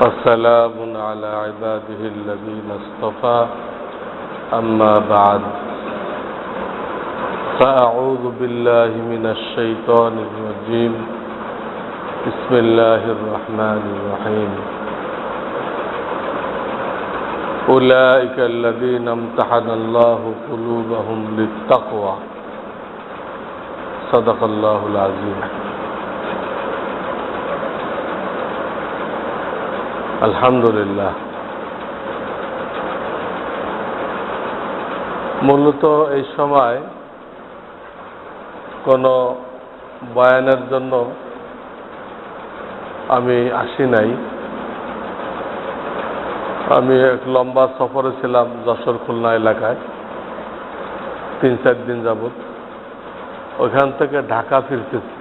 وسلام على عباده الذين اصطفى. أما بعد فأعوذ بالله من الشيطان الرجيم. بسم الله الرحمن الرحيم. أولئك الذين امتحن الله قلوبهم للتقوى. صدق الله العظيم. আলহামদুলিল্লাহ। মূলত এই সময় কোনো বয়ানের জন্য আমি আসি নাই। আমি এক লম্বা সফরে ছিলাম যশোর খুলনা এলাকায়, তিন চার দিন যাবত ওখান থেকে ঢাকা ফিরতেছি।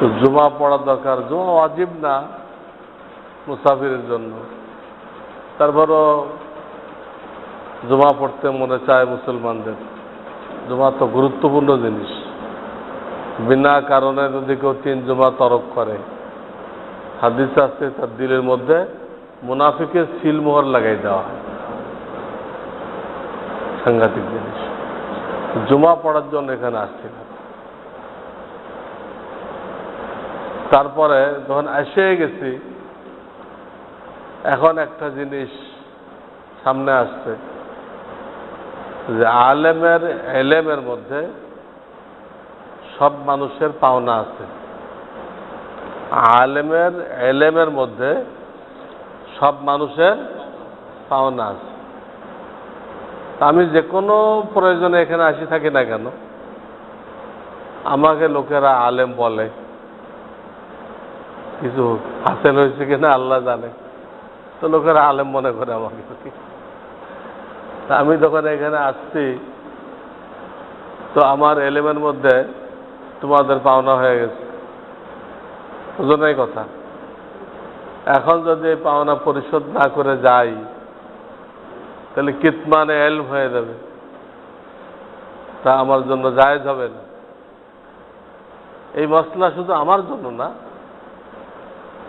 তো জুমা পড়া দরকার। জুমা অজীব না মুসাফিরের জন্য। তারপরও জুমা পড়তে মনে চায় মুসলমানদের। জুমা তো গুরুত্বপূর্ণ জিনিস। বিনা কারণে যদি কেউ তিন জুমা তরক করে। হাদিস আছে তার দিলের মধ্যে মুনাফিকের সিলমোহর লাগাই দেওয়া হয়। সাংঘাতিক জিনিস। জুমা পড়ার জন্য এখানে আসছিল তারপরে যখন এসে গেছি, এখন একটা জিনিস সামনে আসছে, যে আলেমের এলেমের মধ্যে সব মানুষের পাওনা আছে। আলেমের এলেমের মধ্যে সব মানুষের পাওনা আছে। আমি যে কোনো প্রয়োজনে এখানে আসি, থাকি না কেন? আমাকে লোকেরা আলেম বলে। কিছু হাসিল হয়েছে কিনা আল্লাহ জানে। তো লোকেরা আলেম মনে করে আমাকে। আমি যখন এখানে আসছি, তো আমার এলেমের মধ্যে তোমাদের পাওনা হয়ে গেছে। বুঝো নাই কথা। এখন যদি পাওনা পরিশোধ না করে যাই, তাহলে কিতমানে এলম হয়ে যাবে। তা আমার জন্য জায়েজ হবে না। এই মশলা শুধু আমার জন্য না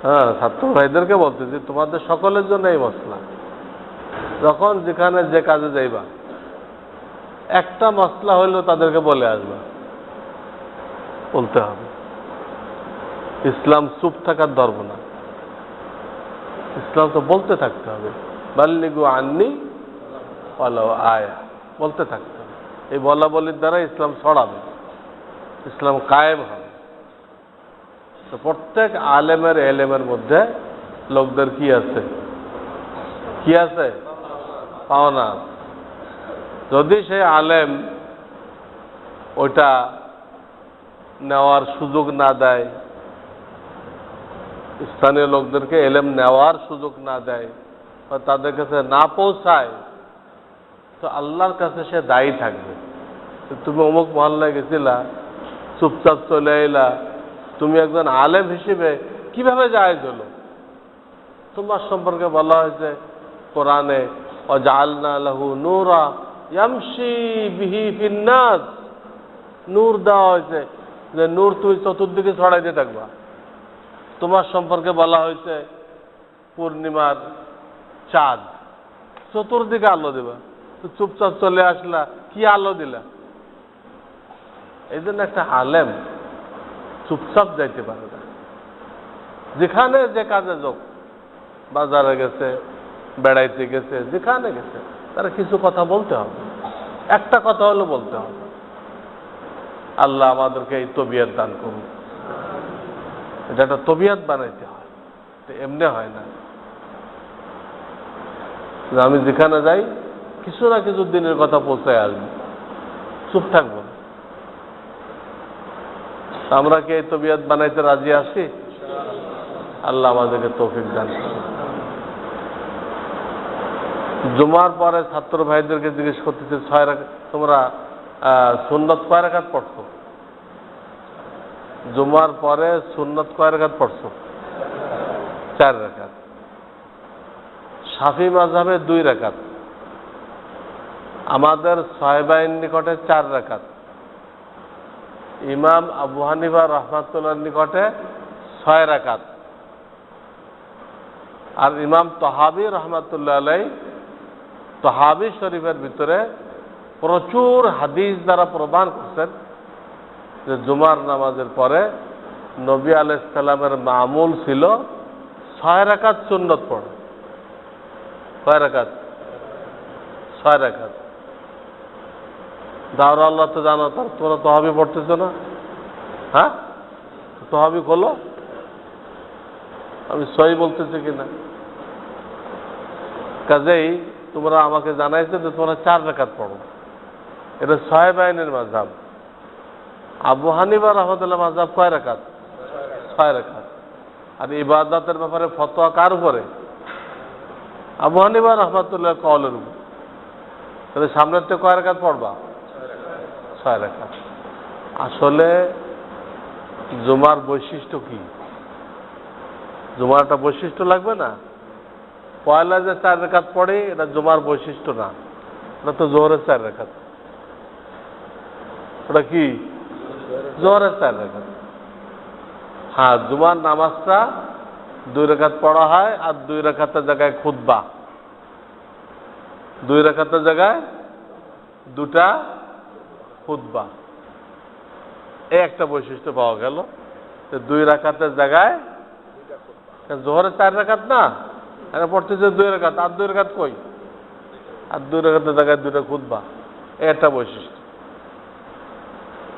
হ্যাঁ ছাত্র ভাইদেরকে বলতেছি, তোমাদের সকলের জন্য এই মশলা। যখন যেখানে যে কাজে যাইবা, একটা মশলা হইলেও তাদেরকে বলে আসবা। বলতে হবে। ইসলাম চুপ থাকার ধর্ম না। ইসলাম তো বলতে থাকতে হবে। বাল্লিগু আননি আয়া। বলতে থাকতে হবে। এই বলা বলির দ্বারা ইসলাম ছড়াবে। ইসলাম কায়েম হবে। তো প্রত্যেক আলেমের এলেমের মধ্যে লোকদের কি আছে? কি আছে? পাওনা। যদি সে আলেম ওইটা নেওয়ার সুযোগ না দেয়, স্থানীয় লোকদেরকে এলেম নেওয়ার সুযোগ না দেয় বা তাদের কাছে না পৌঁছায়, তো আল্লাহর কাছে সে দায়ী থাকবে। তুমি অমুক মহল্লায় গেছিলা, চুপচাপ চলে এলা তুমি একজন আলেম হিসেবে কীভাবে জায়েজ হলো তোমার সম্পর্কে বলা হয়েছে কোরআনে অজালনা লাহু নূরা ইয়ামশি বিহি ফিন্নাস। নূর দেওয়া হয়েছে যে নূর তুমি চতুর্দিকে ছড়াইতে থাকবা। তোমার সম্পর্কে বলা হয়েছে পূর্ণিমার চাঁদ, চতুর্দিকে আলো দেবা। চুপচাপ চলে আসলা, কি আলো দিলা? এই জন্য একটা আলেম চুপচাপ যাইতে পারে না। যেখানে যে কাজে যোগ, বাজারে গেছে, বেড়াইতে গেছে, যেখানে গেছে, তারা কিছু কথা বলতে হবে। একটা কথা হলো বলতে হবে। আল্লাহ আমাদেরকে এই তবিয়ত দান করুন। এটা একটা তবিয়ত বানাইতে হয়। এমনি হয় না। আমি যেখানে যাই, কিছু না কিছু দিনের কথা পৌঁছায় আসব। চুপ থাকব। আমরা কি এই তবিয়ত বানাইতে রাজি আসি আল্লাহ আমাদেরকে তৌফিক দান জুমার পরে ছাত্র ভাইদেরকে জিজ্ঞেস করতেছে, ছয় রাখা তোমরা সুন্নত কয় রাখাত পড়ছো? জুমার পরে সুন্নত কয় রাখাত পড়ছো? চার রাখাত সাফি মাঝাবে দুই রাকাত। আমাদের সাহেবাইন নিকটে চার রাকাত। ইমাম আবু হানিফা রহমাতুল্লাহ নিকটে ছয় রাকাত। আর ইমাম তহাবি রহমাতুল্লাহ আলাই তহাবি শরীফের ভিতরে প্রচুর হাদিস দ্বারা প্রমাণ করছেন যে জুমার নামাজের পরে নবী আলাইসাল্লামের মামুল ছিল ছয় রাকাত সুন্নত পড়ে। ছয় রাকাত। ছয় রাকাত। দাওরা আল্লাহ তো জানো, তার তোমরা তহাবি পড়তেছ না। হ্যাঁ? তহাবি খোলো। আমি সই বলতেছি কিনা? কাজেই তোমরা আমাকে জানাইছো যে তোমরা চার রেখাত পড়ো। এটা ছয় বাইনের মাঝাব আবু হানিবা রহমতুল্লাহ মাঝাব কয় রেখাত? ছয় রেখাত। আর ইবাদতের ব্যাপারে ফতোয়া কার উপরে? আবু হানিবা রহমতুল্লাহ কলের উপর। তাহলে সামনের তো কয় রেখাত পড়বা? ছয় রেখাত আসলে জুমার বৈশিষ্ট্য কি? জুমার একটা বৈশিষ্ট্য লাগবে না? পয়লা যে চার রেখাত পড়ে, এটা জুমার বৈশিষ্ট্য না। এটা তো জোহরের চার রেখাত। ওটা কি? জোহরের চার রেখাত। হ্যাঁ জুমার নামাজটা দুই রেখাত পড়া হয় আর দুই রেখাতের জায়গায় খুদ্া দুই রেখাতের জায়গায় দুটা খুদ্া এই একটা বৈশিষ্ট্য পাওয়া গেল যে দুই রাখাতের জায়গায় জোহরের চার রেখাত না এটা পড়তেছে দুই রেখাত আর দুই রেখাত কই? আর দুই রেখাতের জায়গায় দুইটা এই একটা বৈশিষ্ট্য।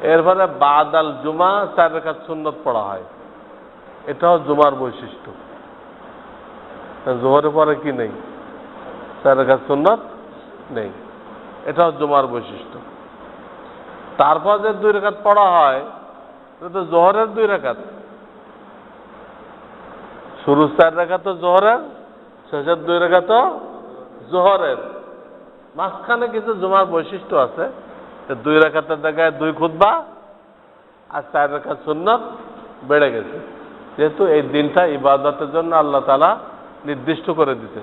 এরপরে বাদ আল জুমা চার রেখাত সুন্নত পড়া হয়। এটাও জুমার বৈশিষ্ট্য। জোহরের পরে কি নেই? চার রেখাত সুন্নত নেই। এটাও জুমার বৈশিষ্ট্য। তারপর যে দুই রেখাত পড়া হয় তো জোহরের দুই রেখাত। শুরু চার রেখা তো জোহরের, শেষের দুই রেখা তো জোহরের। মাঝখানে কিছু জমার বৈশিষ্ট্য আছে। দুই রেখাতের জায়গায় দুই খুদবা আর চার রেখা সুন্নত বেড়ে গেছে। যেহেতু এই দিনটা ইবাদতের জন্য আল্লাহ তালা নির্দিষ্ট করে দিতে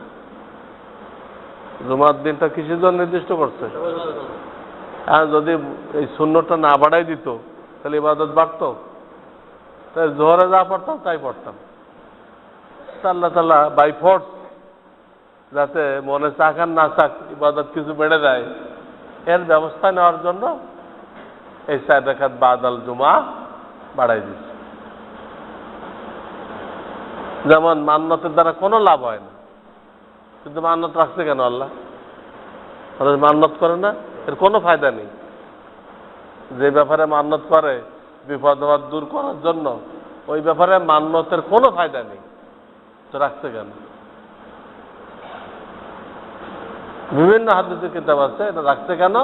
জুমার দিনটা কিসের জন্য নির্দিষ্ট করছে? হ্যাঁ যদি এই শূন্যটা না বাড়াই দিত, তাহলে ইবাদত বাড়তো। তাই জোহরে যা পড়তাম, তাই পড়তাম। আল্লাহ তাল্লাহ বাই ফোর্স যাতে মনে চাক আর না চাক ইবাদত কিছু বেড়ে যায়, এর ব্যবস্থা নেওয়ার জন্য এই চার রেখাত বাদাল জুমা বাড়াই দিচ্ছে যেমন মান্যতের দ্বারা কোনো লাভ হয় না। কিন্তু মান্যত রাখছে কেন আল্লাহ? ওরা মান্যত করে না। এর কোনো ফায়দা নেই। যে ব্যাপারে মান্যত করে, বিপদ আপদ দূর করার জন্য, ওই ব্যাপারে মান্যতের কোনো ফায়দা নেই। তো রাখছে কেন? বিভিন্ন হাদিসের কিতাব আছে, এটা রাখছে কেন?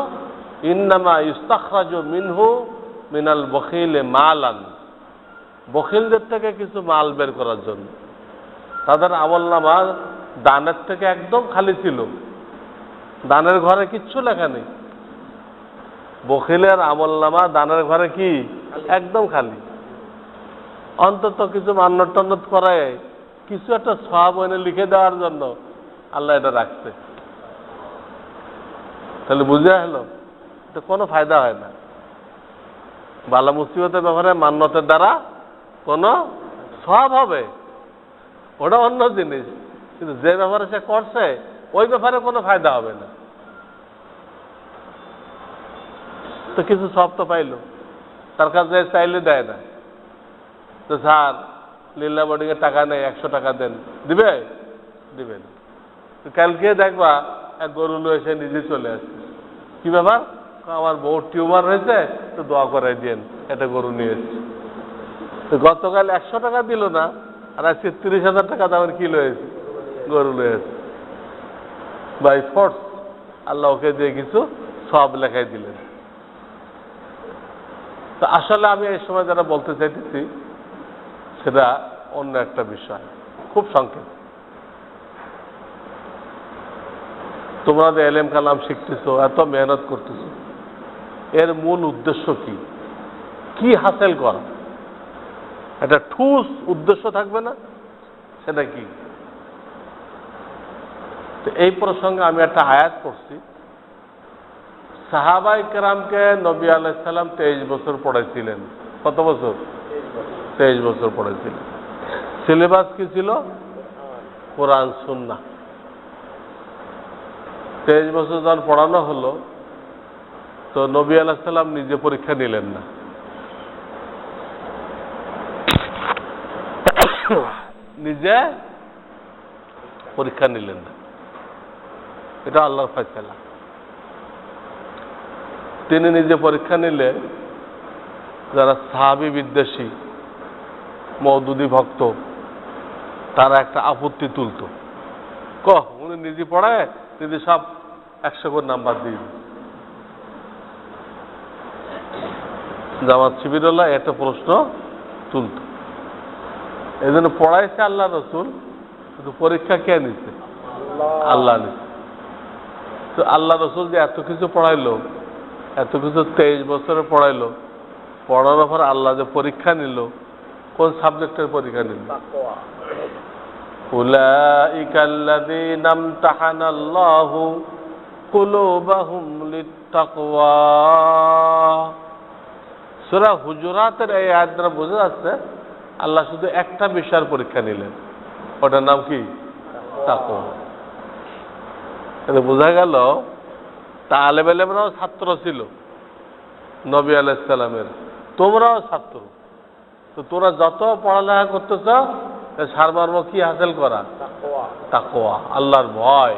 ইন্নামা ইস্তাখাজু মিনহু মিনাল বখিলে মালান। বখিলদের থেকে কিছু মাল বের করার জন্য। তাদের আমল দানের থেকে একদম খালি ছিল। দানের ঘরে কিচ্ছু লেখা নেই। বখিলের আমল নামা দানের ঘরে কি? একদম খালি। অন্তত কিছু মান্নত টান্নত করায় কিছু একটা সব এনে লিখে দেওয়ার জন্য আল্লাহ এটা রাখছে। তাহলে বুঝে হলো, এটা কোনো ফায়দা হয় না। বালা মুসিবতের ব্যাপারে মান্যতের দ্বারা কোনো সব হবে। ওটা অন্য জিনিস, কিন্তু যে ব্যাপারে সে করছে, ওই ব্যাপারে কোনো ফায়দা হবে না। তো কিছু সব তো পাইলো। তার কাছে চাইলে দেয় না। তো স্যার, লীলা বোর্ডিং এর টাকা নেই, একশো টাকা দেন। দিবে? দিবে কালকে দেখবা, এক গরু এসে নিজে চলে আসছে। কি ব্যাপার? আমার বউ টিউমার হয়েছে, তো দোয়া করাই দিন এটা গরু নিয়ে এসছে। তো গতকাল একশো টাকা দিল না, আর আজকে তিরিশ হাজার টাকা দামের কি লয়েছে গরু লয়েছে বাই ফোর্স আল্লাহ ওকে দিয়ে কিছু সব লেখাই দিলেন। তো আসলে আমি এই সময় যারা বলতে চাইতেছি, সেটা অন্য একটা বিষয়। খুব সংক্ষেপ। তোমরা যে এলেম কালাম শিখতেছ, এত মেহনত করতেছ, এর মূল উদ্দেশ্য কি? কি হাসিল করা? একটা ঠুস উদ্দেশ্য থাকবে না? সেটা কি? তো এই প্রসঙ্গে আমি একটা আয়াত করছি সাহাবাই কেরামকে নবী আলাইসাল্লাম তেইশ বছর পড়েছিলেন কত বছর? তেইশ বছর পড়েছিলেন সিলেবাস কি ছিল? কোরআন সুন্না তেইশ বছর যখন পড়ানো হলো, তো নবী আলাহিসাল্লাম নিজে পরীক্ষা নিলেন না। নিজে পরীক্ষা নিলেন না। এটা আল্লাহর ফয়সালা। তিনি নিজে পরীক্ষা নিলে যারা সাহাবি বিদ্বেষী মৌদুদি ভক্ত তারা একটা আপত্তি তুলত। ক উনি নিজে পড়ায় তিনি সব একশো করে নাম্বার দিয়ে। জামাত শিবিরুল্লাহ একটা প্রশ্ন তুলত। এই জন্য পড়াইছে আল্লাহ রসুল কিন্তু পরীক্ষা কে নিছে? আল্লাহ। নিছে তো আল্লাহ রসুল যে এত কিছু পড়াইলো এত কিছু তেইশ বছরে পড়াইলো পড়ানোর পর আল্লাহ যে পরীক্ষা নিল কোন সাবজেক্টের পরীক্ষা নিল أولئك الذين امتحن الله قلوبهم للتقوى সূরা হুজুরাতের এই আয়াত দ্বারা বোঝা যাচ্ছে আল্লাহ শুধু একটা বিষয়ের পরীক্ষা নিলেন ওটার নাম কি তাকওয়া এটা বোঝা গেল তালেব এলেমরাও ছাত্র ছিল। নবী আলাইসাল্লামের তোমরাও ছাত্র। তো তোরা যত পড়ালেখা করতেছ সারমর্ম কি হাসিল করা? তাকোয়া আল্লাহর ভয়।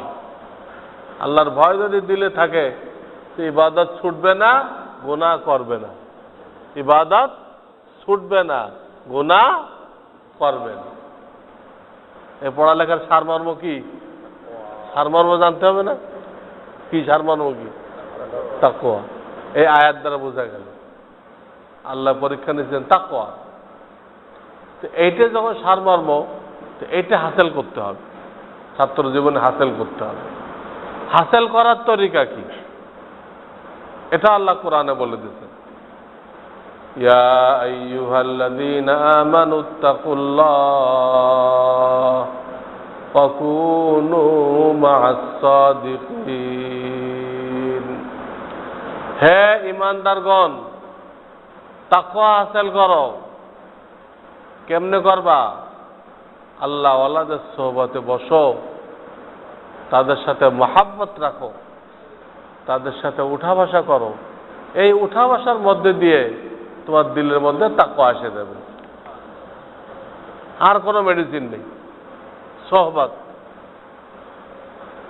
আল্লাহর ভয় যদি দিলে থাকে তো ইবাদত ছুটবে না গুনাহ করবে না। ইবাদত ছুটবে না গুনাহ করবে না। এই পড়ালেখার সারমর্ম কি? সারমর্ম জানতে হবে না? কি সারমর্ম কি তাকোয়া এই আয়াত দ্বারা বোঝা গেল। আল্লাহ পরীক্ষা নিচ্ছেন তাকোয়া তো এইটা যখন সারমর্ম তো এইটা হাসিল করতে হবে। ছাত্র জীবনে হাসিল করতে হবে। হাসিল করার তরিকা কি? এটা আল্লাহ কোরআনে বলে দিয়েছেন। ইয়া আইয়ুহাল্লাযীনা আমানু কুনু মা'আস সাদিকিন। হে ইমানদারগণ, তাকওয়া হাসিল করো। কেমনে করবা? আল্লাহ ওয়ালাদের সোহবতে বসো। তাদের সাথে মহাব্বত রাখো। তাদের সাথে উঠা বসা করো। এই উঠা বসার মধ্যে দিয়ে তোমার দিলের মধ্যে তাকওয়া এসে দেবে আর কোনো মেডিসিন নেই। সহবাত।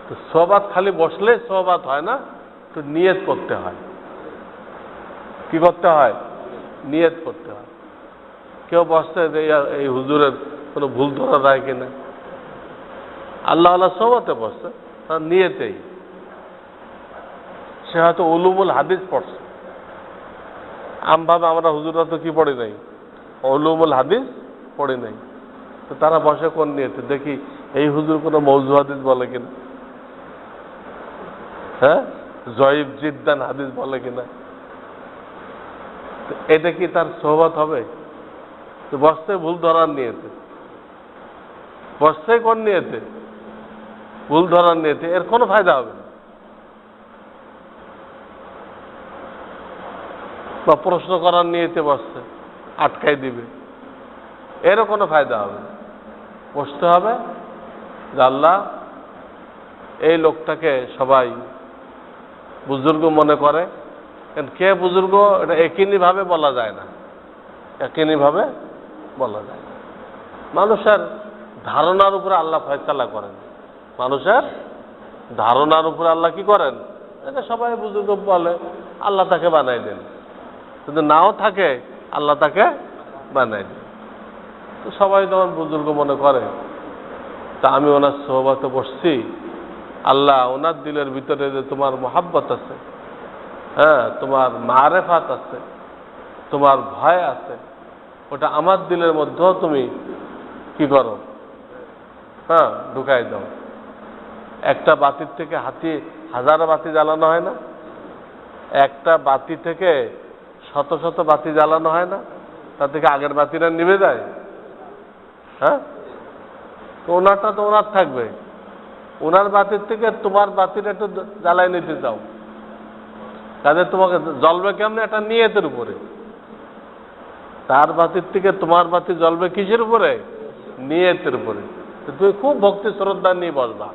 তো সহবাত খালি বসলে সহবাদ হয় না, তো নিয়ত করতে হয়। কি করতে হয়? নিয়ত করতে হয়। কেউ বসতে এই হুজুরের কোনো ভুল ধরা যায় কিনা? আল্লাহ আল্লাহ সবতে বসছে, তার নিয়েতেই। সে হয়তো উলুমুল হাদিস পড়ছে। আমভাবে আমরা হুজুরা তো কি পড়ি নাই? উলুমুল হাদিস পড়ি নাই। তো তারা বসে কোন নিয়েছে দেখি এই হুজুর কোনো মৌজু হাদিস বলে কিনা? হ্যাঁ? জয়ীব জিদ্দান হাদিস বলে কিনা? এটা কি তার সোহবত হবে? তো বসতে ভুল ধরার নিয়েছে বসতে কোন নিয়েছে ভুল ধরার নিয়েছে এর কোনো ফায়দা হবে বা প্রশ্ন করার নিয়েছে বসতে আটকাই দিবে। এরও কোনো ফায়দা হবে না। বসতে হবে। যে আল্লাহ এই লোকটাকে সবাই বুজুর্গ মনে করে। কে বুজুর্গ, এটা একিনিভাবে বলা যায় না। একিনিভাবে বলা যায় না। মানুষের ধারণার উপরে আল্লাহ ফয়সালা করেন। মানুষের ধারণার উপরে আল্লাহ কি করেন? এটা সবাই বুজুর্গ বলে, আল্লাহ তাকে বানাই দেন। যদি নাও থাকে, আল্লাহ তাকে বানাই দেন। তো সবাই তোমার বুজুর্গ মনে করে। তা আমি ওনার সোহবাতে বসছি। আল্লাহ ওনার দিলের ভিতরে যে তোমার মোহাব্বত আছে হ্যাঁ তোমার মারেফাত আছে, তোমার ভয় আছে, ওটা আমার দিলের মধ্যেও তুমি কি করো? হ্যাঁ ঢুকাই দাও। একটা বাতির থেকে হাতি, হাজার বাতি জ্বালানো হয় না? একটা বাতি থেকে শত শত বাতি জ্বালানো হয় না? তার থেকে আগের বাতিটা নিভে যায়? হ্যাঁ? তো ওনারটা তো ওনার থাকবে। ওনার বাতির থেকে তোমার বাতির একটু জ্বালাই নিতে চাও। কাজে তোমাকে জ্বলবে কেমন? একটা নিয়তের উপরে। তার বাতির থেকে তোমার বাতি জ্বলবে কিসের উপরে? নিয়তের উপরে। তুমি খুব ভক্তি শ্রদ্ধা নিয়ে বসবা।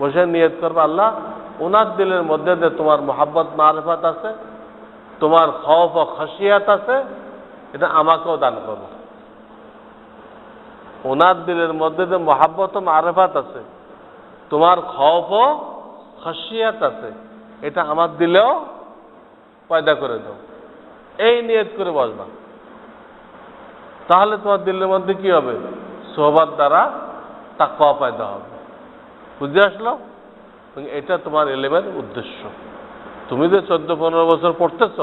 বসে নিয়ত করবে, আল্লাহ, ওনার দিলের মধ্যে যে তোমার মোহাব্বত, মারফাত আছে, তোমার খৌফ ও খসিয়াত আছে, এটা আমাকেও দান করো। ওনার দিলের মধ্যে যে মহাব্বত মারফাত আছে, তোমার ও খসিয়াত আছে, এটা আমার দিলেও পয়দা করে দাও। এই নিয়ত করে বসবা। তাহলে তোমার দিলের মধ্যে কি হবে? সোহবার দ্বারা তাকওয়া পয়দা হবে। বুঝে আসলো? এটা তোমার এলেমের উদ্দেশ্য। তুমি যে চোদ্দ পনেরো বছর পড়তেছ,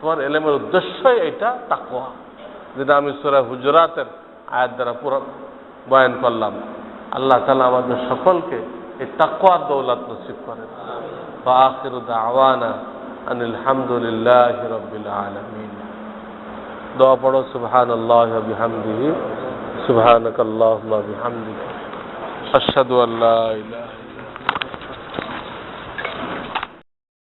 তোমার এলেমের উদ্দেশ্যই এটা তাকওয়া। যেটা আমি সুরা হুজরাতের আয়াত দ্বারা পুরো বয়ান করলাম। আল্লাহ তালা আমাদের সকলকে এই তাকুয়ার দৌলত নসিব করেন। বা আখির আওয়ানা আনিল রবিল আলমিন। দোয়া পড়ো সুবহান আল্লাহ বিহামদিহি সুবহানাক আল্লাহুম্মা বিহামদিক আশহাদু আল্লা